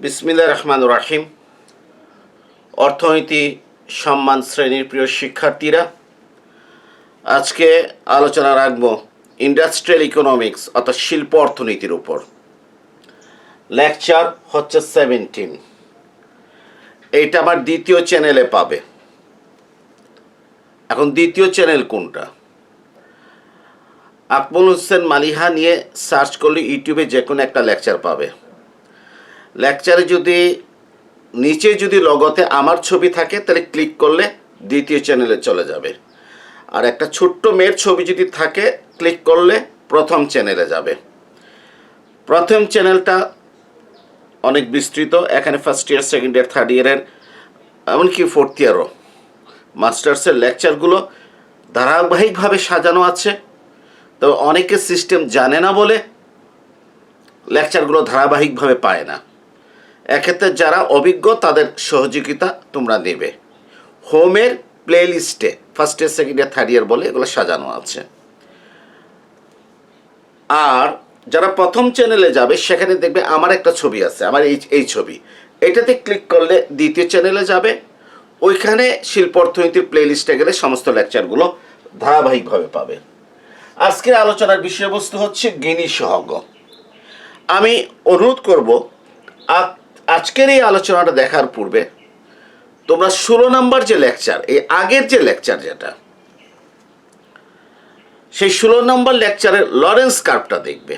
বিসমিল্লা রহমান রাহিম। অর্থনীতি সম্মান শ্রেণির প্রিয় শিক্ষার্থীরা, আজকে আলোচনা রাখব ইন্ডাস্ট্রিয়াল ইকোনমিক্স অর্থাৎ শিল্প অর্থনীতির উপর। লেকচার হচ্ছে সেভেন্টিন এইটা আমার দ্বিতীয় চ্যানেলে পাবে। এখন দ্বিতীয় চ্যানেল কোনটা? আকমল হোসেন মালিহা নিয়ে সার্চ করলে ইউটিউবে যে কোনো একটা লেকচার পাবে। লেকচারে যদি, নিচে যদি লগতে আমার ছবি থাকে, তাহলে ক্লিক করলে দ্বিতীয় চ্যানেলে চলে যাবে। আর একটা ছোট্ট মেয়ের ছবি যদি থাকে ক্লিক করলে প্রথম চ্যানেলে যাবে। প্রথম চ্যানেলটা অনেক বিস্তৃত, এখানে first year second year third ইয়ারের এমনকি ফোর্থ ইয়ারও মাস্টার্সের লেকচারগুলো ধারাবাহিকভাবে সাজানো আছে। তবে অনেকে সিস্টেম জানে না বলে লেকচারগুলো ধারাবাহিকভাবে পায় না। এক্ষেত্রে যারা অভিজ্ঞ, তাদের সহযোগিতা তোমরা নেবে। হোমের প্লে লিস্টে first year second year third year বলে এগুলো সাজানো আছে। আর যারা প্রথম চ্যানেলে যাবে, সেখানে দেখবে আমার একটা ছবি আছে, আমার এই এই ছবি। এটাতে ক্লিক করলে দ্বিতীয় চ্যানেলে যাবে। ওইখানে শিল্প অর্থনীতির প্লে লিস্টে গেলে সমস্ত লেকচারগুলো ধারাবাহিকভাবে পাবে। আজকের আলোচনার বিষয়বস্তু হচ্ছে গিনি সহগ। আমি অনুরোধ করব আজকের এই আলোচনাটা দেখার পূর্বে তোমরা ষোলো নম্বর যে লেকচার, এই আগের যে লেকচার যেটা, সেই ষোলো নম্বর লেকচারের লরেন্স কার্ভটা দেখবে।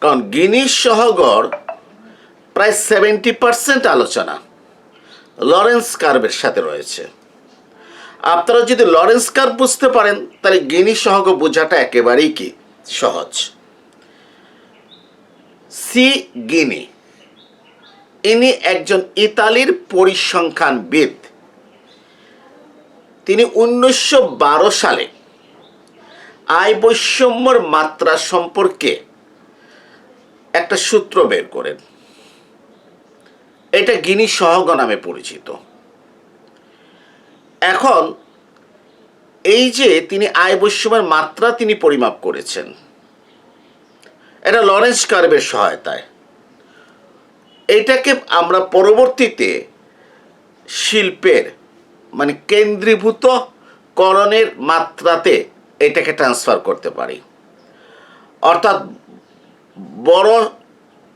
কারণ গিনিস সহগর প্রায় সেভেন্টি পার্সেন্ট আলোচনা লরেন্স কার্ভের সাথে রয়েছে। আপনারা যদি লরেন্স কার্ভ বুঝতে পারেন, তাহলে গিনি সহগ বোঝাটা একেবারেই কি? সহজ। C Gini. ইনি একজন ইতালির পরিসংখ্যানবিদ। তিনি উনিশশো বারো সালে আয় বৈষম্যর মাত্রা সম্পর্কে একটা সূত্র বের করেন। এটা গিনি সহগ নামে পরিচিত। এখন এই যে তিনি আয় বৈষম্যের মাত্রা তিনি পরিমাপ করেছেন, এটা লরেন্স কার্ভের সহায়তায়। এটাকে আমরা পরবর্তীতে শিল্পের মানে কেন্দ্রীভূত করণের মাত্রাতে এটাকে ট্রান্সফার করতে পারি। অর্থাৎ বড়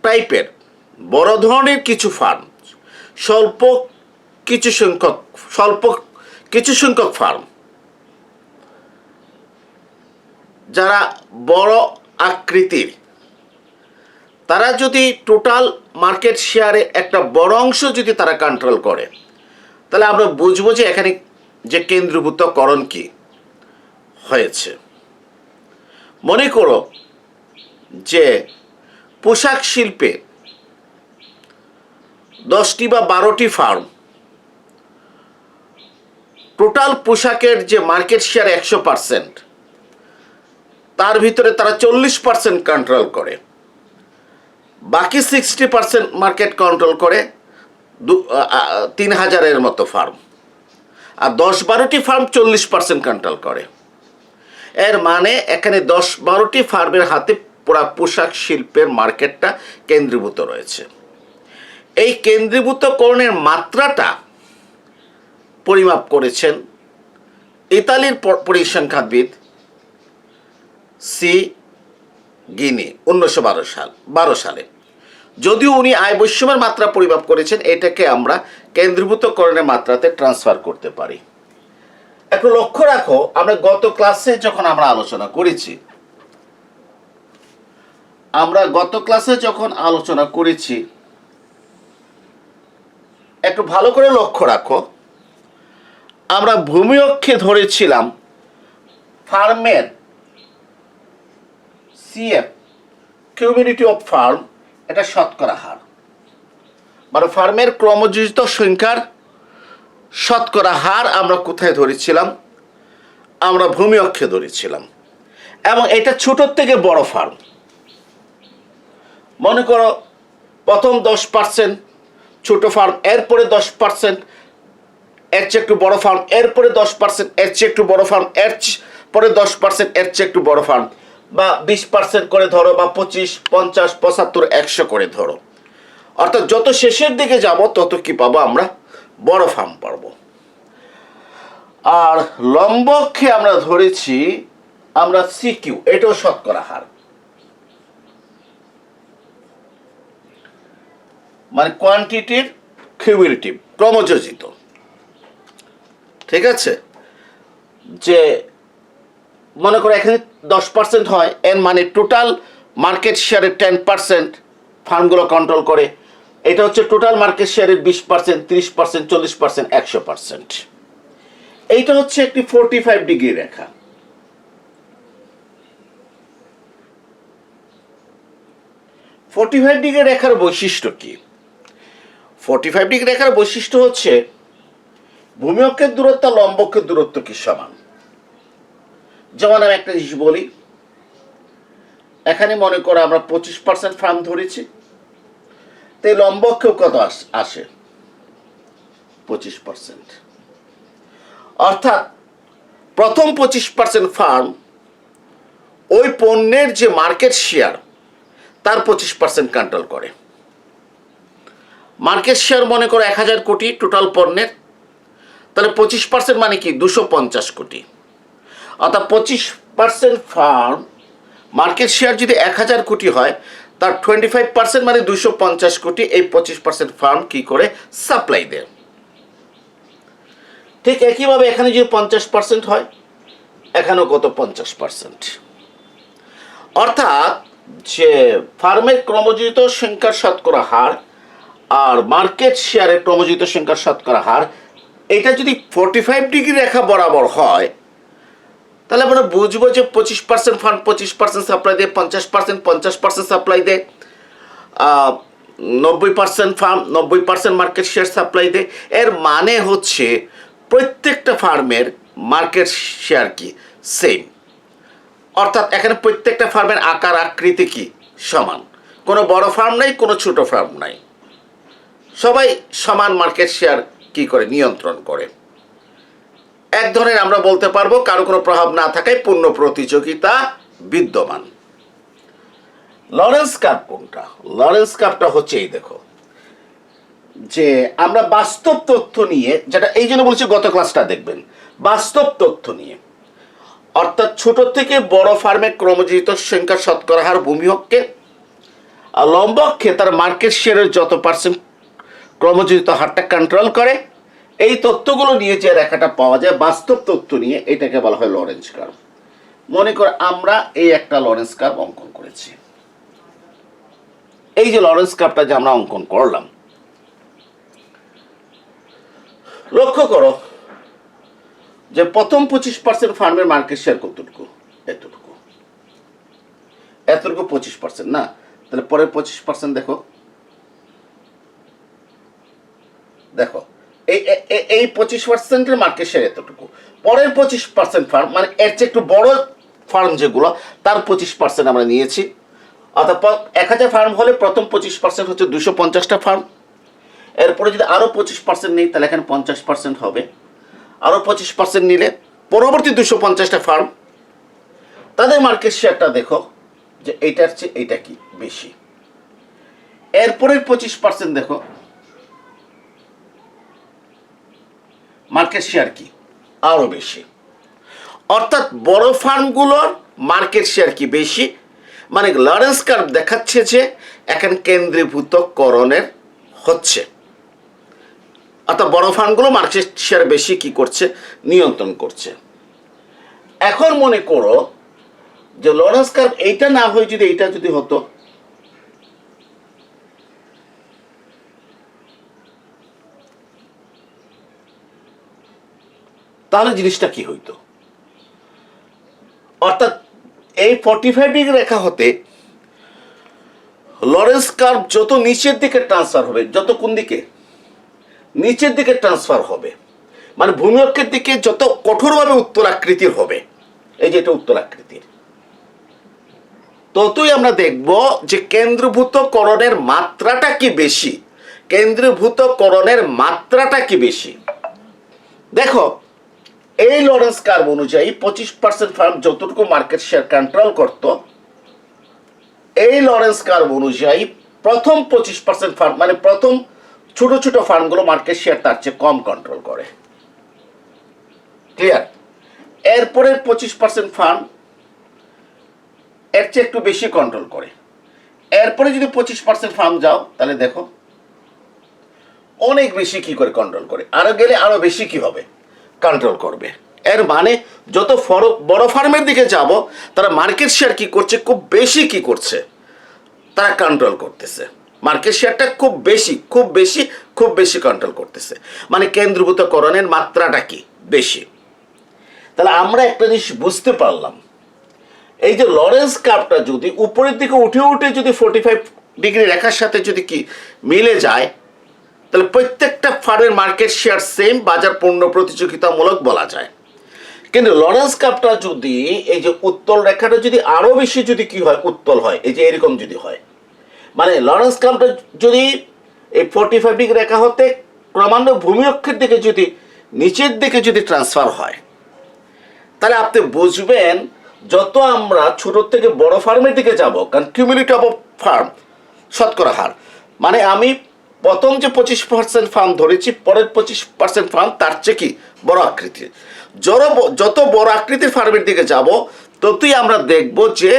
টাইপের বড় ধরনের কিছু ফার্ম স্বল্প কিছু সংখ্যক, স্বল্প কিছু সংখ্যক ফার্ম যারা বড় আকৃতির তারা যদি টোটাল মার্কেট শেয়ারে একটা বড় অংশ যদি তারা কন্ট্রোল করে, তাহলে আমরা বুঝব যে এখানে যে কেন্দ্রীভূতকরণ কি হয়েছে। মনে করো যে পোশাক শিল্পে দশটি বা বারোটি ফার্ম টোটাল পোশাকের যে মার্কেট শেয়ার একশো পার্সেন্ট তার ভিতরে তারা চল্লিশ পার্সেন্ট কন্ট্রোল করে। বাকি সিক্সটি পার্সেন্ট মার্কেট কন্ট্রোল করে দু- তিন হাজারের মতো ফার্ম আর দশ বারোটি ফার্ম চল্লিশ পার্সেন্ট কন্ট্রোল করে। এর মানে এখানে দশ বারোটি ফার্মের হাতে পুরা পোশাক শিল্পের মার্কেটটা কেন্দ্রীভূত রয়েছে। এই কেন্দ্রীভূতকরণের মাত্রাটা পরিমাপ করেছেন ইতালির প- পরিসংখ্যানবিদ সি গিনি, উনিশশো বারো সাল, বারো সালে। যদিও উনি আয় বৈষম্যের মাত্রা পরিমাপ করেছেন, এটাকে আমরা কেন্দ্রীভূতকরণের মাত্রাতে ট্রান্সফার করতে পারি। একটু লক্ষ্য রাখো, আমরা গত ক্লাসে যখন আমরা আলোচনা করেছি, আমরা গত ক্লাসে যখন আলোচনা করেছি, একটু ভালো করে লক্ষ্য রাখো, আমরা ভূমি অক্ষে ধরেছিলাম ফার্মের সিএফ কমিউনিটি অফ ফার্ম এটা শতকরা হার। মানে ফার্মের ক্রমযোজিত সংখ্যার শতকরা হার আমরা কোথায় ধরেছিলাম? আমরা ভূমি অক্ষে ধরেছিলাম। এবং এটা ছোটোর থেকে বড় ফার্ম মনে করো, প্রথম দশ পার্সেন্ট ছোটো ফার্ম এরপরে দশ পার্সেন্ট এর চেয়ে একটু বড় ফার্ম এরপরে দশ পার্সেন্ট এর চেয়ে একটু বড় ফার্ম এর পরে দশ পার্সেন্ট এর চেয়ে একটু বড় ফার্ম বা বিশ পার্সেন্ট করে ধরো বা পঁচিশ, পঞ্চাশ, পঁচাত্তর, একশো করে ধরো। অর্থাৎ যত শেষের দিকে যাব, তত কি পাবো আমরা? বড় ফার্ম পাবো। আর লম্বক্ষে আমরা ধরেছি আমরা সিকিউ এটাও শতকরা হার। মানে কোয়ান্টিটির কিউমিলেটিভ ক্রমযোজিত। ঠিক আছে? যে মনে করো এখানে দশ পার্সেন্ট হয়, এর মানে টোটাল মার্কেট শেয়ারের টেন পার্সেন্ট ফার্মগুলো কন্ট্রোল করে। এটা হচ্ছে টোটাল মার্কেট শেয়ারের বিশ পার্সেন্ট তিরিশ পার্সেন্ট চল্লিশ পার্সেন্ট একশো পার্সেন্ট এইটা হচ্ছে একটি ফোরটি ফাইভ ডিগ্রি রেখা। ফোরটি ফাইভ ডিগ্রি রেখার বৈশিষ্ট্য কি? ফোরটি ফাইভ ডিগ্রি রেখার বৈশিষ্ট্য হচ্ছে ভূমিঅক্ষের দূরত্ব আর লম্বক্ষের দূরত্ব কি সমান? যেমন আমি একটা জিনিস বলি। এখানে মনে করো আমরা পঁচিশ পার্সেন্ট ফার্ম ধরেছি। তো এই লম্বক্ষেও কত আসে পঁচিশ পার্সেন্ট অর্থাৎ প্রথম পঁচিশ পার্সেন্ট ফার্ম ওই পণ্যের যে মার্কেট শেয়ার তার পঁচিশ পার্সেন্ট কন্ট্রোল করে। মার্কেট শেয়ার মনে করো এক হাজার কোটি টোটাল পণ্যের। তাহলে পঁচিশ পার্সেন্ট মানে কি? দুশো পঞ্চাশ কোটি। অর্থাৎ পঁচিশ পার্সেন্ট ফার্ম, মার্কেট শেয়ার যদি এক হাজার কোটি হয়, তার টোয়েন্টি ফাইভ পার্সেন্ট মানে দুশো পঞ্চাশ কোটি, এই পঁচিশ পার্সেন্ট ফার্ম কি করে? সাপ্লাই দেয়। ঠিক একইভাবে এখানে যদি পঞ্চাশ পার্সেন্ট হয়, এখানেও কত পঞ্চাশ পার্সেন্ট অর্থাৎ যে ফার্মের ক্রমজিত সংখ্যার শতকরা হার আর মার্কেট শেয়ারের ক্রমজিত সংখ্যার শতকরা হার, এটা যদি ফোরটি ফাইভ ডিগ্রি রেখা বরাবর হয় তাহলে আমরা বুঝব যে পঁচিশ পার্সেন্ট ফান্ড পঁচিশ পার্সেন্ট সাপ্লাই দেয়, পঞ্চাশ পার্সেন্ট পঞ্চাশ পার্সেন্ট সাপ্লাই দেয় নব্বই পার্সেন্ট ফার্ম নব্বই পার্সেন্ট মার্কেট শেয়ার সাপ্লাই দেয়। এর মানে হচ্ছে প্রত্যেকটা ফার্মের মার্কেট শেয়ার কি? সেম অর্থাৎ এখানে প্রত্যেকটা ফার্মের আকার, আকৃতি কি? সমান। কোনো বড় ফার্ম নাই, কোনো ছোট ফার্ম নাই। সবাই সমান মার্কেট শেয়ার কি করে? নিয়ন্ত্রণ করে। এক ধরনের আমরা বলতে পারব, কারও কোনো প্রভাব না থাকায় পূর্ণ প্রতিযোগিতা বিদ্যমান। লরেন্স কাপ কোনটা? লরেন্স কাপটা হচ্ছে এই দেখো, যে আমরা বাস্তব তথ্য নিয়ে, যেটা এই জন্য বলছি গত ক্লাসটা দেখবেন, বাস্তব তথ্য নিয়ে। অর্থাৎ ছোট থেকে বড় ফার্মে ক্রমজিত সংখ্যা শতকরা হার ভূমিহককে আর লম্বককে তার মার্কেট শেয়ারের যত পার্সেন্ট ক্রমজিত হারটা কন্ট্রোল করে এই তথ্যগুলো নিয়ে যে রেখাটা পাওয়া যায়, বাস্তব তথ্য নিয়ে এটাকে বলা হয় লরেন্স কার্ভ মনে করে, আমরা এই একটা লরেন্স কার্ভ অঙ্কন করেছি। এই যে লরেন্স কার্ভটা যে আমরা অঙ্কন করলাম, লক্ষ্য করো যে প্রথম পঁচিশ পার্সেন্ট ফার্মের মার্কেট শেয়ার কতটুকু? এতটুকু। এতটুকু পঁচিশ পার্সেন্ট না? তাহলে পরের পঁচিশ পার্সেন্ট দেখো। এই পঁচিশ পার্সেন্টের মার্কেট শেয়ার এতটুকু। পরের পঁচিশ পার্সেন্ট ফার্ম মানে এর চেয়ে একটু বড় ফার্ম যেগুলো, তার পঁচিশ পার্সেন্ট আমরা নিয়েছি। অর্থাৎ এক হাজার ফার্ম হলে প্রথম পঁচিশ পার্সেন্ট হচ্ছে দুশো পঞ্চাশটা ফার্ম এরপরে যদি আরও পঁচিশ পার্সেন্ট নিই, তাহলে এখানে পঞ্চাশ পার্সেন্ট হবে। আরও পঁচিশ পার্সেন্ট নিলে পরবর্তী দুশো পঞ্চাশটা ফার্ম তাদের মার্কেট শেয়ারটা দেখো, যে এইটার চেয়ে এইটা কি বেশি। এরপরের পঁচিশ পার্সেন্ট দেখো মার্কেট শেয়ার কি? আরও বেশি। অর্থাৎ বড় ফার্মগুলোর মার্কেট শেয়ার কি বেশি? মানে লরেন্স কার্ভ দেখাচ্ছে যে এখন কেন্দ্রীভূত করণের হচ্ছে। অর্থাৎ বড় ফার্মগুলো মার্কেট শেয়ার বেশি কি করছে? নিয়ন্ত্রণ করছে। এখন মনে করো যে লরেন্স কার্ভ এইটা না হয়ে যদি এইটা যদি হতো তাহলে জিনিসটা কি হইতো? অর্থাৎ এই ফর্টি ফাইভ ডিগ্রি রেখা হতে লরেন্স কার্ভ যত নিচের দিকে ট্রান্সফার হবে, যত কোন দিকে? নিচের দিকে ট্রান্সফার হবে। মানে ভূমিঅক্ষের দিকে যত কঠোরভাবে উত্তর আকৃতির হবে। এই যে এটা উত্তর আকৃতির। ততই আমরা দেখব যে কেন্দ্রভূত করণের মাত্রাটা কি বেশি? কেন্দ্রভূত করণের মাত্রাটা কি বেশি? দেখো এই লরেন্স কার্ভ অনুযায়ী পঁচিশ পার্সেন্ট ফার্ম যতটুকু মার্কেট শেয়ার কন্ট্রোল করত, এই লরেন্স কার্ভ অনুযায়ী প্রথম পঁচিশ পার্সেন্ট ফান্ড মানে প্রথম ছোট ছোট ফান্ডগুলো মার্কেট শেয়ার তার চেয়ে কম কন্ট্রোল করে। ক্লিয়ার? এরপরের পঁচিশ পার্সেন্ট ফান্ড এর চেয়ে একটু বেশি কন্ট্রোল করে। এরপরে যদি পঁচিশ পার্সেন্ট ফার্ম যাও, তাহলে দেখো, অনেক বেশি কি করে কন্ট্রোল করে? আরও গেলে আরও বেশি কি হবে? কন্ট্রোল করবে। এর মানে যত বড় ফার্মের দিকে যাব, তারা মার্কেট শেয়ার কি করছে, খুব বেশি কি করছে, তারা কন্ট্রোল করতেছে। মার্কেট শেয়ারটা খুব বেশি খুব বেশি খুব বেশি কন্ট্রোল করতেছে। মানে কেন্দ্রভূতকরণের মাত্রাটা কি? বেশি। তাহলে আমরা একটা জিনিস বুঝতে পারলাম। এই যে লরেন্স কাপটা যদি উপরের দিকে উঠে উঠে যদি ফোর্টি ফাইভ ডিগ্রি রেখার সাথে যদি কি মিলে যায় তাহলে প্রত্যেকটা ফার্মের মার্কেট শেয়ার সেম বাজার পূর্ণ প্রতিযোগিতামূলক বলা যায়। কিন্তু লরেন্স কাপটা যদি, এই যে উত্তল রেখাটা যদি আরও বেশি যদি কি হয়, উত্তল হয়, এই যে এরকম যদি হয় মানে লরেন্স কাপটা যদি এই ফোর্টি ফাইভ ডিগ্রি রেখা হতে ক্রমান্বয়ে ভূমি অক্ষের দিকে যদি, নিচের দিকে যদি ট্রান্সফার হয়, তাহলে আপনি বুঝবেন যত আমরা ছোট থেকে বড় ফার্মের দিকে যাব, কারণ কিউমিলিটি অফ ফার্ম শতকরা হার মানে আমি প্রথম যে পঁচিশ পার্সেন্ট ফার্ম ধরেছি, পরের পঁচিশ পার্সেন্ট ফার্ম তার চেয়ে কি বড় আকৃতির যত যত বড় আকৃতির ফার্মের দিকে যাব, ততই আমরা দেখব যে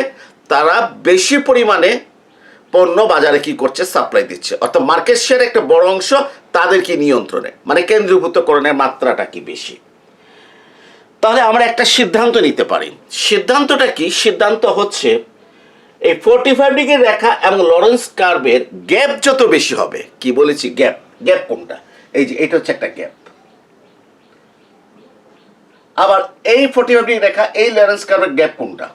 তারা বেশি পরিমাণে পণ্য বাজারে কি করছে সাপ্লাই দিচ্ছে। অর্থাৎ মার্কেট শেয়ার একটা বড় অংশ তাদের কি নিয়ন্ত্রণে? মানে কেন্দ্রীভূতকরণের মাত্রাটা কি বেশি? তাহলে আমরা একটা সিদ্ধান্ত নিতে পারি। সিদ্ধান্তটা কি? সিদ্ধান্ত হচ্ছে এই ফোর্টি ফাইভ ডিগ্রি রেখা এবং লরেন্স কার্ভের গ্যাপ যত বেশি হবে, কি বলেছি গ্যাপ গ্যাপ কোনটা? এই যে, এটা হচ্ছে একটা গ্যাপ আবার এই ফোর্টি ফাইভ ডিগ্রি রেখা, এই লরেন্স কার্ভের গ্যাপ কোনটা?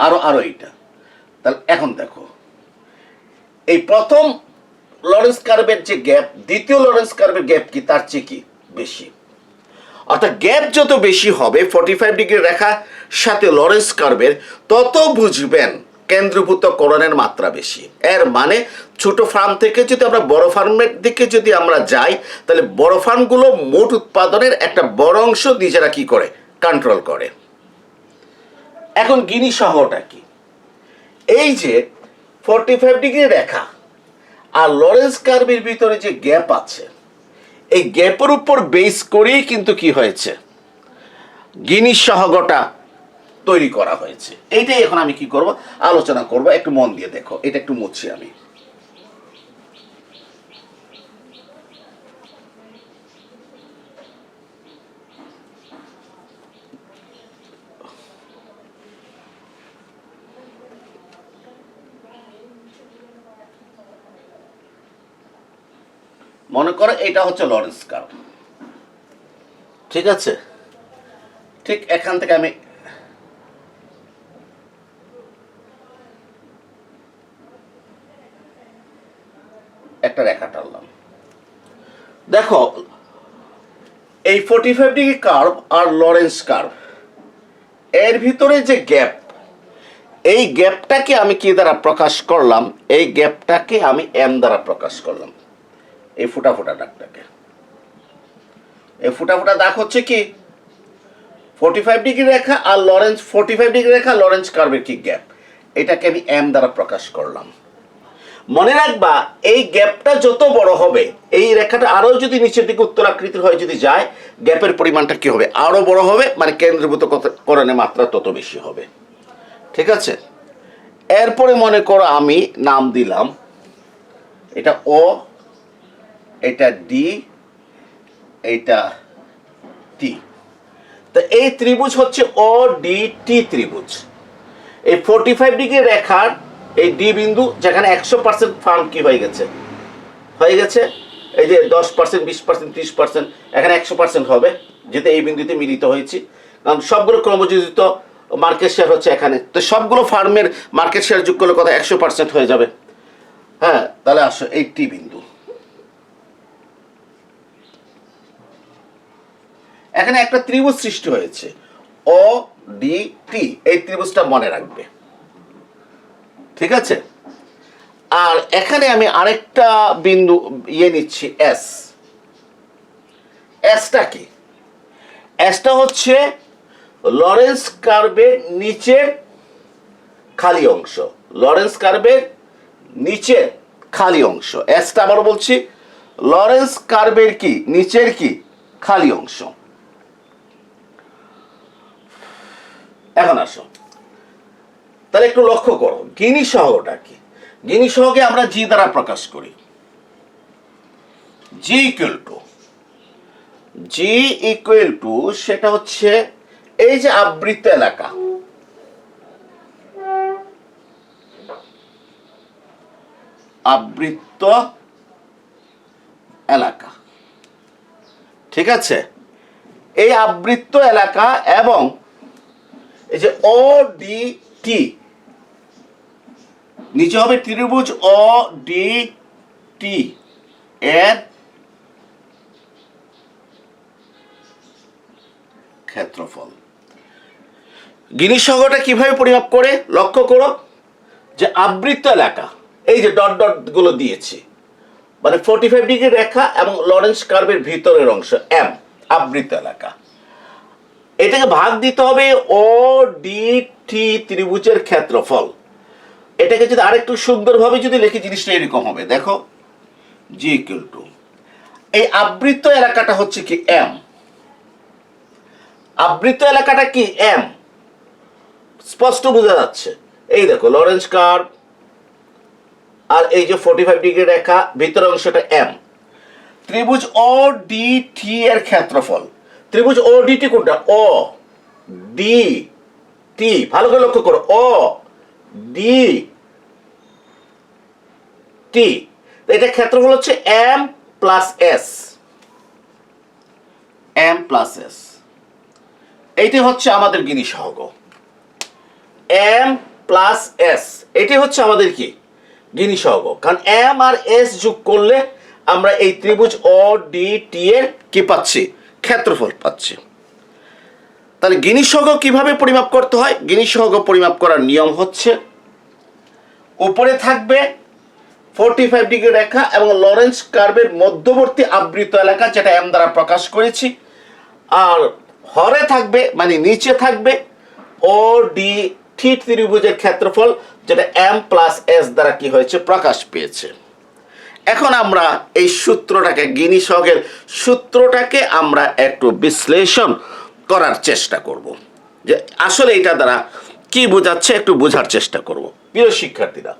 আরও আরও এইটা। তাহলে এখন দেখো, এই প্রথম লরেন্স কার্ভের যে গ্যাপ দ্বিতীয় লরেন্স কার্ভের গ্যাপ কি? তার চেয়ে কি বেশি? অর্থাৎ গ্যাপ যত বেশি হবে ফর্টি ফাইভ ডিগ্রি রেখা সাথে লরেন্স কার্ভের তত বুঝবেন কেন্দ্রীভূতকরণের মাত্রা বেশি। এর মানে ছোট ফার্ম থেকে যদি আমরা বড় ফার্মের দিকে যদি আমরা যাই, তাহলে বড় ফার্মগুলো মোট উৎপাদনের একটা বড় অংশ নিজেরা কি করে? কন্ট্রোল করে। এখন গিনি শহরটা কি? এই যে ফর্টি ফাইভ ডিগ্রি রেখা আর লরেন্স কার্ভের ভিতরে যে গ্যাপ আছে এই গ্যাপের উপর বেস করেই কিন্তু কি হয়েছে? গিনি সহগটা তৈরি করা হয়েছে। এইটাই এখন আমি কি করব? আলোচনা করব। একটু মন দিয়ে দেখো। এটা একটু মুছি আমি। মনে করো এটা হচ্ছে লরেন্স কার্ভ ঠিক আছে। ঠিক এখান থেকে আমি একটা রেখা টানলাম। দেখো এই ফোর্টি ফাইভ ডিগ্রি কার্ভ আর লরেন্স কার্ভ এর ভিতরে যে গ্যাপ এই গ্যাপটাকে আমি কি দ্বারা প্রকাশ করলাম? এই গ্যাপটাকে আমি এম দ্বারা প্রকাশ করলাম। এই ফুটা ফুটা দাগটাকে। এই ফুটা ফুটা দাগ হচ্ছে কি? ফোর্টি ফাইভ ডিগ্রি রেখা আর লরেন্স ফোর্টি ফাইভ ডিগ্রি রেখা লরেন্স কার্ভের কি গ্যাপ এটাকে আমি এম দ্বারা প্রকাশ করলাম। মনে রাখবা, এই গ্যাপটা যত বড় হবে, এই রেখাটা আরও যদি নিচের দিকে উত্তর আকৃতির হয়ে যদি যায় গ্যাপের পরিমাণটা কি হবে? আরও বড় হবে মানে কেন্দ্রীভূত করণের মাত্রা তত বেশি হবে। ঠিক আছে? এরপরে মনে করো আমি নাম দিলাম। এটা ও এটা ডি এটা টি তো এই ত্রিভুজ হচ্ছে ও ডি টি ত্রিভুজ। এই ফোর্টি ফাইভ ডিগ্রি রেখার এই ডি বিন্দু যেখানে একশো পার্সেন্ট ফার্ম কি হয়ে গেছে? হয়ে গেছে? এই যে দশ পার্সেন্ট বিশ পার্সেন্ট ত্রিশ পার্সেন্ট এখানে একশো পার্সেন্ট হবে, যেহেতু এই বিন্দুতে মিলিত হয়েছি। কারণ সবগুলো ক্রমযোজিত মার্কেট শেয়ার হচ্ছে এখানে। তো সবগুলো ফার্মের মার্কেট শেয়ার যোগ করলে কথা একশো পার্সেন্ট হয়ে যাবে। হ্যাঁ তাহলে আসো এই টি বিন্দু। এখানে একটা ত্রিভুজ সৃষ্টি হয়েছে। ও ডি, টি, এই ত্রিভুজটা মনে রাখবে। ঠিক আছে? আর এখানে আমি আরেকটা বিন্দু ইয়ে নিচ্ছি, এস। এসটা কি? এসটা হচ্ছে লরেন্স কার্ভের নিচের খালি অংশ। লরেন্স কার্ভের নিচে খালি অংশ। এসটা আবার বলছি, লরেন্স কার্ভের কি? নিচের কি? খালি অংশ। এখন আসো। তাহলে একটু লক্ষ্য করো, গিনি সহগটা কি? গিনি সহগে আমরা জি দ্বারা প্রকাশ করি। G equal to G equal to সেটা হচ্ছে এই যে আবৃত এলাকা। আবৃত এলাকা। ঠিক আছে? এই আবৃত্ত এলাকা এবং এই যে ও ডি, টি। নিচে হবে ত্রিভুজ ও ডি, টি। এর ক্ষেত্রফল। গিনি সহগটা কীভাবে পরিমাপ করে? লক্ষ্য করো যে আবৃত্ত এলাকা, এই যে ডট ডটগুলো দিয়েছি মানে ফোর্টি ফাইভ ডিগ্রি রেখা এবং লরেন্স কার্ভের ভিতরের অংশ এম আবৃত এলাকা। এটাকে ভাগ দিতে হবে ও ডি টি ত্রিভুজের ক্ষেত্রফল। এটাকে যদি আরেকটু সুন্দরভাবে যদি লিখি, জিনিসটা এরকম হবে। দেখো জি ইকুয়াল টু এই আবৃত এলাকাটা হচ্ছে কি এম আবৃত এলাকাটা কি এম স্পষ্ট বোঝা যাচ্ছে। এই দেখো লরেন্স কার্ভ আর এই যে ফোর্টি ফাইভ ডিগ্রি রেখা, ভিতরের অংশটা এম ত্রিভুজ ও ডি টি এর ক্ষেত্রফল। ত্রিভুজ ও ডি টি কোনটা? O, D, T. ভালো করে লক্ষ্য করো। O D, T. এটা ক্ষেত্রফল হচ্ছে M plus S. M plus S. এইটি হচ্ছে আমাদের গিনি সহগ। M plus S. এটি হচ্ছে আমাদের কি? গিনি সহগ। কারণ এম আর এস যোগ করলে আমরা এই ত্রিভুজ ও ডি টি এর কি পাচ্ছি? ক্ষেত্রফল পাচ্ছি। তাহলে গিনি সহগ কীভাবে পরিমাপ করতে হয়? গিনি সহগ পরিমাপ করার নিয়ম হচ্ছে, উপরে থাকবে ফোর্টি ফাইভ ডিগ্রি রেখা এবং লরেন্স কার্ভের মধ্যবর্তী আবৃত এলাকা যেটা এম দ্বারা প্রকাশ করেছি। আর হরে থাকবে মানে নিচে থাকবে ও ডি থি ত্রিভুজের ক্ষেত্রফল, যেটা এম প্লাস এস দ্বারা কি হয়েছে? প্রকাশ পেয়েছে। এখন আমরা এই সূত্রটাকে গিনি সহগের সূত্রটাকে আমরা একটু বিশ্লেষণ করার চেষ্টা করব। যে আসলে এটা দ্বারা কি বোঝাচ্ছে একটু বোঝার চেষ্টা করব। প্রিয় শিক্ষার্থীরা,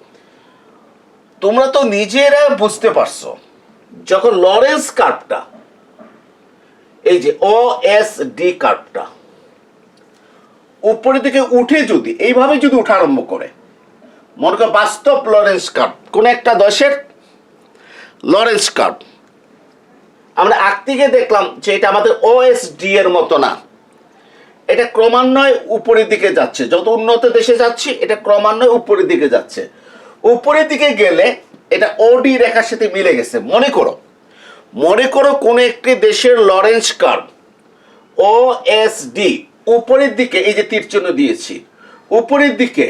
তোমরা তো নিজেরা বুঝতে পারছ, যখন লরেন্স কার্ভটা, এই যে ও এস ডি কার্ভটা, উপরের দিকে উঠে যদি, এইভাবে যদি উঠা আরম্ভ করে, মনে করো বাস্তব লরেন্স কার্ভ, কোন একটা দশের লরেন্স কার্ভ আমরা আগ থেকে দেখলাম যে এটা আমাদের ওএসডি এর মতো না। এটা ক্রমান্বয়ে উপরের দিকে যাচ্ছে। যত উন্নত দেশে যাচ্ছি, এটা ক্রমান্বয়ে উপরের দিকে যাচ্ছে। উপরের দিকে গেলে এটা ওডি রেখার সাথে মিলে গেছে। মনে করো। মনে করো কোন একটি দেশের Lorenz curve O S D উপরের দিকে এই যে তীর চিহ্ন দিয়েছি, উপরের দিকে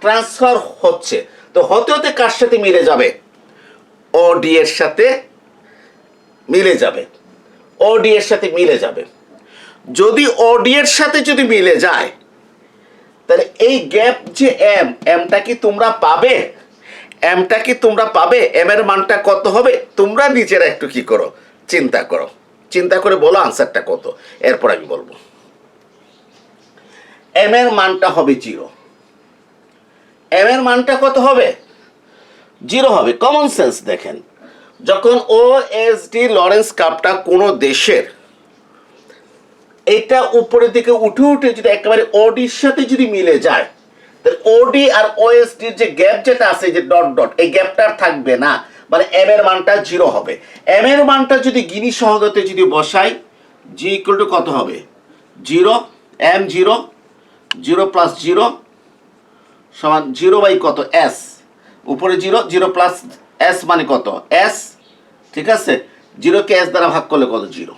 ট্রান্সফার হচ্ছে। তো হতে হতে কার সাথে মিলে যাবে? ও ডি এর সাথে মিলে যাবে। ও ডি এর সাথে মিলে যাবে। যদি ওডি এর সাথে যদি মিলে যায়, তাহলে এই গ্যাপ যে এম এমটা কি তোমরা পাবে? এমটা কি তোমরা পাবে? এম এর মানটা কত হবে? তোমরা নিজেরা একটু কি করো, চিন্তা করো। চিন্তা করে বলো আনসারটা কত। এরপর আমি বলব। এম এর মানটা হবে জিরো। এম এর মানটা কত হবে? জিরো হবে কমন সেন্স দেখেন। যখন ও এস ডি লরেন্স কাপটা কোনো দেশের, এটা উপরের দিকে উঠে উঠে যদি একেবারে ওডির সাথে যদি মিলে যায়, তাহলে ওডি আর ওএসডির যে গ্যাপ যেটা আছে, যে ডট ডট এই গ্যাপটা থাকবে না। মানে এম এর মানটা জিরো হবে। এম এর মানটা যদি গিনি সহগতে যদি বসাই জি ইকুয়াল টু কত হবে? Zero M zero zero plus zero, সমান জিরো বাই কত? এস উপরে জিরো জিরো প্লাস এস মানে কত? এস ঠিক আছে? জিরোকে এস দ্বারা ভাগ করলে কত? জিরো।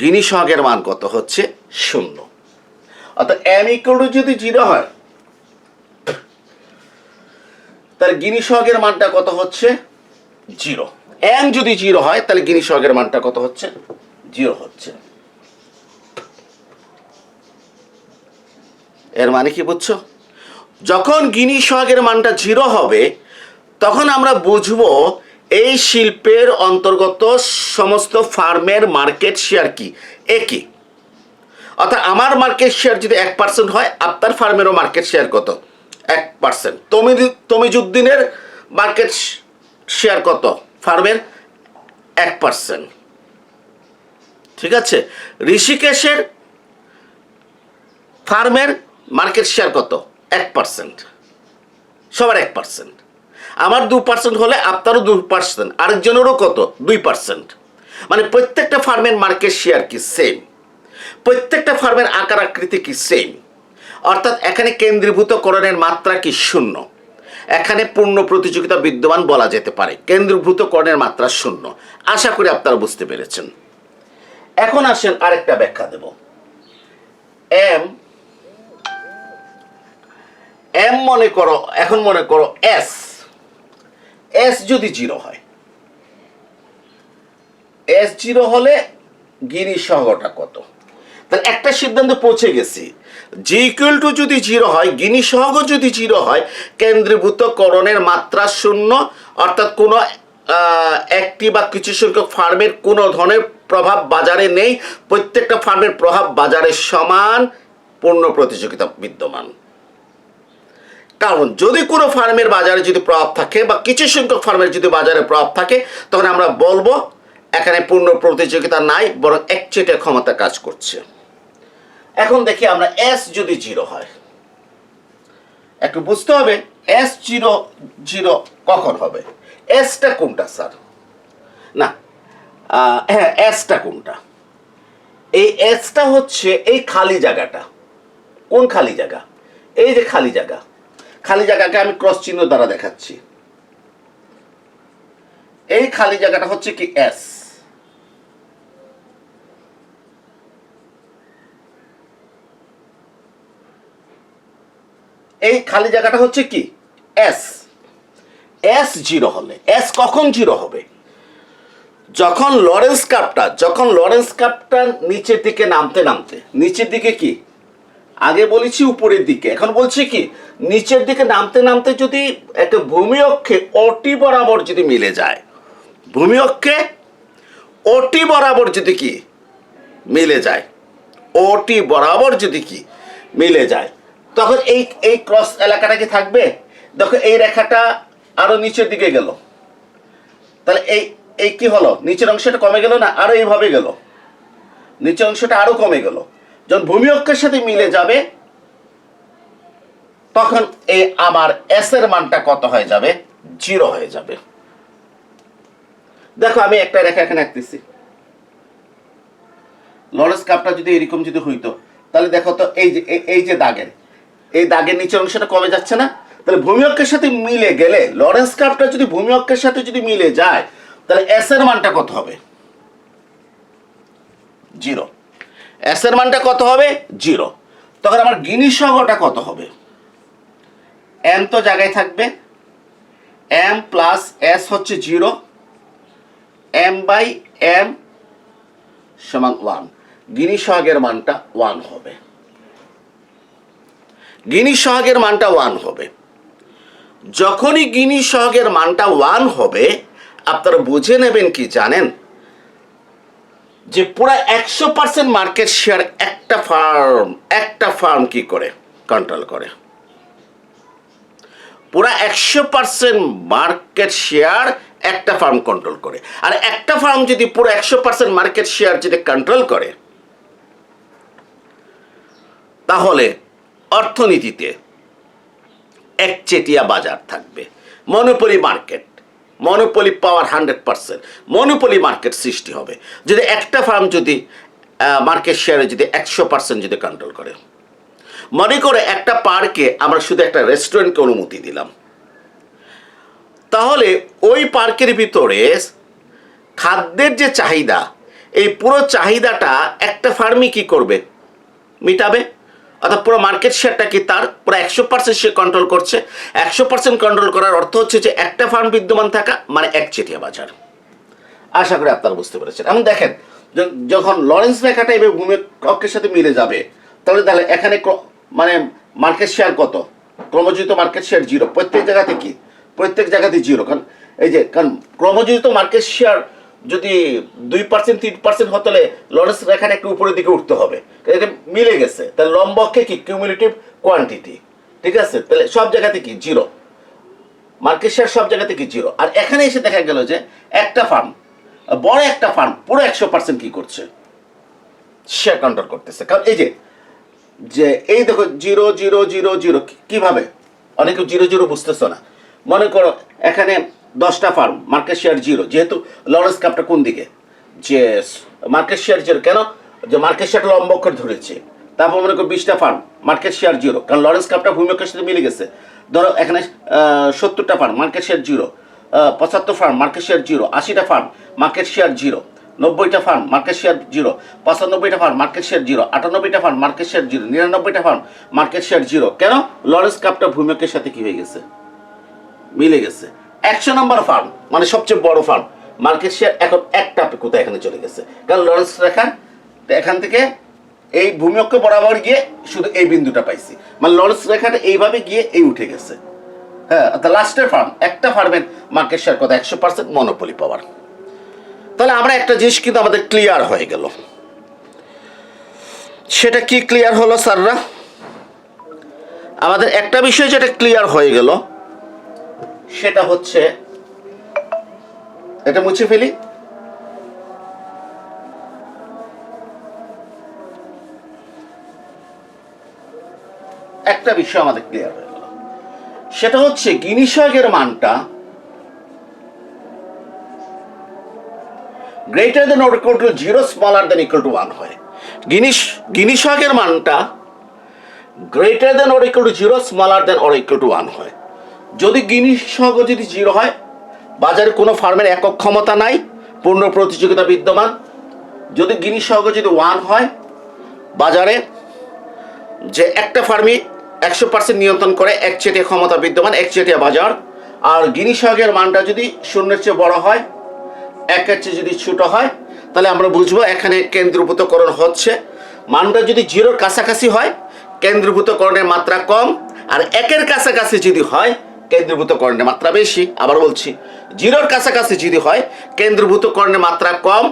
গিনি সহগের মান কত? হচ্ছে শূন্য। অর্থাৎ এম ইকুয়াল টু যদি জিরো হয়, তাহলে গিনি সহগের মানটা কত হচ্ছে? জিরো। এম যদি জিরো হয়, তাহলে গিনি সহগের মানটা কত হচ্ছে? জিরো হচ্ছে। এর মানে কি বুঝছ? যখন গিনি সহাগের মানটা জিরো হবে, তখন আমরা বুঝব এই শিল্পের অন্তর্গত সমস্ত ফার্মের মার্কেট শেয়ার কি, একই। অর্থাৎ আমার মার্কেট শেয়ার যদি এক পার্সেন্ট হয়, আপনার ফার্মেরও মার্কেট শেয়ার কত? এক পার্সেন্ট। তমি তমিজুদ্দিনের মার্কেট শেয়ার কত? ফার্মের এক পার্সেন্ট। ঠিক আছে? ঋষিকেশের ফার্মের মার্কেট শেয়ার কত? এক পার্সেন্ট সবার এক পার্সেন্ট আমার দু পার্সেন্ট হলে আপনারও দু পার্সেন্ট আরেকজনেরও কত? দুই পার্সেন্ট মানে প্রত্যেকটা ফার্মের মার্কেট শেয়ার কি সেম প্রত্যেকটা ফার্মের আকার আকৃতি কি সেম অর্থাৎ এখানে কেন্দ্রীভূতকরণের মাত্রা কি শূন্য? এখানে পূর্ণ প্রতিযোগিতা বিদ্যমান বলা যেতে পারে। কেন্দ্রীভূতকরণের মাত্রা শূন্য। আশা করি আপনারা বুঝতে পেরেছেন। এখন আসেন আরেকটা ব্যাখ্যা দেব। এম এম মনে করো, এখন মনে করো এস এস যদি জিরো হয়। এস জিরো হলে গিরি সহগটা কত? তাহলে একটা সিদ্ধান্তে পৌঁছে গেছি। জি ইকুয়াল টু যদি জিরো হয় গিনি সহগ যদি জিরো হয় কেন্দ্রীভূতকরণের মাত্রা শূন্য, অর্থাৎ কোনো একটি বা কিছু সংখ্যক ফার্মের কোনো ধরনের প্রভাব বাজারে নেই। প্রত্যেকটা ফার্মের প্রভাব বাজারে সমান, পূর্ণ প্রতিযোগিতা বিদ্যমান। কারণ যদি কোনো ফার্মের বাজারে যদি প্রভাব থাকে বা কিছু সংখ্যক ফার্মের যদি বাজারে প্রভাব থাকে, তখন আমরা বলব এখানে পূর্ণ প্রতিযোগিতা নাই, বরং একচেটে ক্ষমতা কাজ করছে। এখন দেখি আমরা এস যদি জিরো হয়। একটু বুঝতে হবে এস জিরো জিরো কখন হবে? এসটা কোনটা, স্যার? না হ্যাঁ এসটা কোনটা? এই এসটা হচ্ছে এই খালি জায়গাটা। কোন খালি জায়গা? এই যে খালি জায়গা। খালি জায়গাকে আমি ক্রস চিহ্ন দ্বারা দেখাচ্ছি। এই খালি জায়গাটা হচ্ছে কি এস এই খালি জায়গাটা হচ্ছে কি? এস এস জিরো হলে এস কখন জিরো হবে? যখন লরেন্স কাপটা, যখন লরেন্স কাপটা নিচের দিকে নামতে নামতে, নিচের দিকে কি? আগে বলেছি উপরের দিকে। এখন বলছি কি, নিচের দিকে নামতে নামতে যদি একটা ভূমি অক্ষে অটি বরাবর যদি মিলে যায় ভূমি অক্ষে অটি বরাবর যদি কি মিলে যায় ওটি বরাবর যদি কি মিলে যায়, তখন এই এই ক্রস এলাকাটা কি থাকবে? দেখো এই রেখাটা আরও নিচের দিকে গেল। তাহলে এই এই কি হলো? নিচের অংশটা কমে গেল না? আরও এইভাবে গেল। নিচের অংশটা আরও কমে গেল। যখন ভূমি অক্ষের সাথে মিলে যাবে, তখন এই আমার এস এর মানটা কত হয়ে যাবে? জিরো হয়ে যাবে। দেখো, আমি একটা রেখা এখানে আঁকতেছি। লরেন্স কাপটা যদি এরকম যদি হইতো, তাহলে দেখো তো, এই যে, এই- যে দাগের, এই দাগের নিচের অংশটা কমে যাচ্ছে না? তাহলে ভূমি অক্ষের সাথে মিলে গেলে লরেন্স কাপটা যদি ভূমি অক্ষের সাথে যদি মিলে যায়, তাহলে এস এর মানটা কত হবে? জিরো। এস এর মানটা কত হবে? জিরো তখন আমার গিনি সহগটা কত হবে? এম তো জায়গায় থাকবে। এম প্লাস এস হচ্ছে জিরো এম বাই এম সমান ওয়ান গিনি সহাগের মানটা ওয়ান হবে। গিনি সহাগের মানটা ওয়ান হবে। যখনই গিনি সহাগের মানটা ওয়ান হবে, আপনারা বুঝে নেবেন কি জানেন? যে পুরো একশো পার্সেন্ট মার্কেট শেয়ার একটা ফার্ম একটা ফার্ম কি করে? কন্ট্রোল করে। পুরা একশো পার্সেন্ট মার্কেট শেয়ার একটা ফার্ম কন্ট্রোল করে। আর একটা ফার্ম যদি পুরো একশো পার্সেন্ট মার্কেট শেয়ার যদি কন্ট্রোল করে, তাহলে অর্থনীতিতে একচেটিয়া বাজার থাকবে। Monopoly market monopoly power hundred percent monopoly market সৃষ্টি হবে। যদি একটা ফার্ম যদি মার্কেট শেয়ারে যদি একশো পার্সেন্ট যদি কন্ট্রোল করে। মনে করে একটা পার্কে আমরা শুধু একটা রেস্টুরেন্টকে অনুমতি দিলাম। তাহলে ওই পার্কের ভিতরে খাদ্যের যে চাহিদা, এই পুরো চাহিদাটা একটা ফার্মই কি করবে? মিটাবে? অর্থাৎ পুরো মার্কেট শেয়ারটা কি তার? পুরো একশো পার্সেন্ট সে কন্ট্রোল করছে। একশো পার্সেন্ট কন্ট্রোল করার অর্থ হচ্ছে যে একটা ফার্ম বিদ্যমান থাকা মানে একচেটিয়া বাজার। আশা করি আপনারা বুঝতে পেরেছেন। এখন দেখেন যখন লরেন্স রেখাটা এভাবে ভূমি অক্ষের সাথে মিলে যাবে, তাহলে তাহলে এখানে মানে মার্কেট শেয়ার কত? ক্রমযোজিত মার্কেট শেয়ার জিরো প্রত্যেক জায়গাতে কি? প্রত্যেক জায়গাতে জিরো কারণ, এই যে, কারণ ক্রমযোজিত মার্কেট শেয়ার যদি দুই পার্সেন্ট, তিন পার্সেন্ট হতে হলে লরেন্স রেখাটা একটু উপরের দিকে উঠতে হবে। এটা মিলে গেছে। তাহলে লম্বকে কি? কিউমুলেটিভ কোয়ান্টিটি ঠিক আছে? তাহলে সব জায়গাতে কি? জিরো মার্কেট শেয়ার সব জায়গাতে কি? জিরো আর এখানে এসে দেখা গেল যে একটা ফার্ম বড় একটা ফার্ম পুরো একশো পার্সেন্ট কি করছে? শেয়ার কাউন্টার করতেছে। কারণ এই যে যে এই দেখো জিরো জিরো জিরো জিরো কীভাবে? অনেকে জিরো জিরো বুঝতেছো না। মনে করো, এখানে দশটা ফার্ম মার্কেট শেয়ার জিরো যেহেতু লরেন্স কাপটা কোন দিকে যে মার্কেট শেয়ার জিরো কেন যে মার্কেট শেয়ার লম্ব অক্ষর ধরেছে তারপর মনে করো বিশটা ফার্ম মার্কেট শেয়ার জিরো কারণ লরেন্স কাপটা ভূমিকের সাথে মিলে গেছে ধরো এখানে সত্তরটা ফার্ম মার্কেট শেয়ার জিরো পঁচাত্তর ফার্ম মার্কেট শেয়ার জিরো আশিটা ফার্ম মার্কেট শেয়ার জিরো নব্বইটা ফার্ম মার্কেট শেয়ার জিরো পঁচানব্বইটা ফার্ম মার্কেট শেয়ার জিরো আটানব্বইটা ফার্ম মার্কেট শেয়ার জিরো নিরানব্বইটা ফার্ম মার্কেট শেয়ার জিরো কেন লরেন্স কাপটা ভূমিকের সাথে কি হয়ে গেছে মিলে গেছে একশো নম্বর ফার্ম মানে সবচেয়ে বড় ফার্ম মার্কেট শেয়ার এখন একটা কোথায় এখানে চলে গেছে? কারণ লরেন্স রেখা এখান থেকে এই ভূমিয়ক্ষ বরাবর গিয়ে শুধু এই বিন্দুটা পাইছি। মানে লরেন্স রেখাটা এইভাবে গিয়ে এই উঠে গেছে। হ্যাঁ অর্থাৎ লাস্টের ফার্ম একটা ফার্মের মার্কেট শেয়ার কত? একশো পার্সেন্ট মনোপলি পাওয়ার তাহলে আমরা একটা জিনিস কিন্তু আমাদের ক্লিয়ার হয়ে গেল। সেটা কি ক্লিয়ার হলো, স্যাররা? আমাদের একটা বিষয় যেটা ক্লিয়ার হয়ে গেল সেটা হচ্ছে, এটা মুছে ফেলি। একটা বিষয় আমাদের ক্লিয়ার হয়ে গেল। সেটা হচ্ছে গিনিসকের মানটা greater than or equal to zero smaller than equal to one হয়। গিনিস গিনিসকের মানটা greater than or equal to zero smaller than or equal to one হয়। যদি গিনিস সহগ যদি জিরো হয়, বাজারে কোনো ফার্মের একক ক্ষমতা নাই, পূর্ণ প্রতিযোগিতা বিদ্যমান। যদি গিনিস সহগ যদি ওয়ান হয়, বাজারে যে একটা ফার্মই একশো পার্সেন্ট নিয়ন্ত্রণ করে একচেটিয়া ক্ষমতা বিদ্যমান একচেটিয়া বাজার। আর গিনি সহগের মানটা যদি শূন্যের চেয়ে বড় হয়, একের চেয়ে যদি ছোট হয়, তাহলে আমরা বুঝব এখানে কেন্দ্রীভূতকরণ হচ্ছে। মানটা যদি জিরোর কাছাকাছি হয়, কেন্দ্রীভূতকরণের মাত্রা কম, আর একের কাছাকাছি যদি হয় কেন্দ্রীভূতকরণের মাত্রা বেশি। আবার বলছি, জিরোর কাছাকাছি যদি হয় কেন্দ্রীভূতকরণের মাত্রা কম,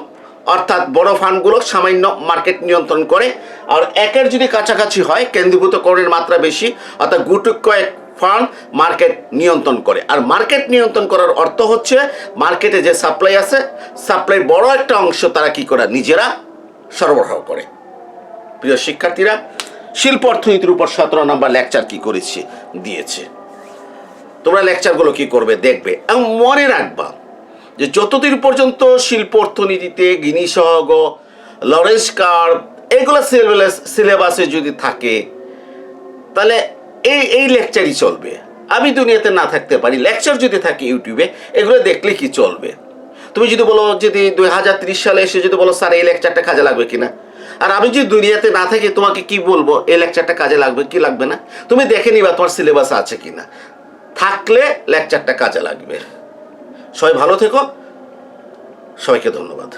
অর্থাৎ বড় ফান্ডগুলো সামান্য মার্কেট নিয়ন্ত্রণ করে, আর একের যদি কাছাকাছি হয় কেন্দ্রীভূতকরণের মাত্রা বেশি, অর্থাৎ গুটু কয়েক ফান্ড মার্কেট নিয়ন্ত্রণ করে। আর মার্কেট নিয়ন্ত্রণ করার অর্থ হচ্ছে, মার্কেটে যে সাপ্লাই আছে, সাপ্লাই বড় একটা অংশ তারা কি করে? নিজেরা সরবরাহ করে। প্রিয় শিক্ষার্থীরা, শিল্প অর্থনীতির উপর সতেরো নম্বর লেকচার কি করেছে? দিয়েছে। তোমরা লেকচারগুলো কি করবে, দেখবে। এবং মনে রাখবা যে যতদিন পর্যন্ত শিল্প অর্থনীতিতে গিনি সহগ, লরেন্স কার্ভ এগুলো সিলেবাস সিলেবাসে যদি থাকে, তাহলে এই এই লেকচারই চলবে। আমি দুনিয়াতে না থাকতে পারি লেকচার যদি থাকে ইউটিউবে এগুলো দেখলে কি চলবে? তুমি যদি বলো যদি দুই হাজার ত্রিশ সালে এসে যদি বলো, স্যার, এই লেকচারটা কাজে লাগবে কিনা? আর আমি যদি দুনিয়াতে না থাকি, তোমাকে কি বলব, এই লেকচারটা কাজে লাগবে, কি লাগবে না? তুমি দেখে নিবা তোমার সিলেবাস আছে কিনা। থাকলে লেকচারটা কাজে লাগবে। সবাই ভালো থেকো। সবাইকে ধন্যবাদ।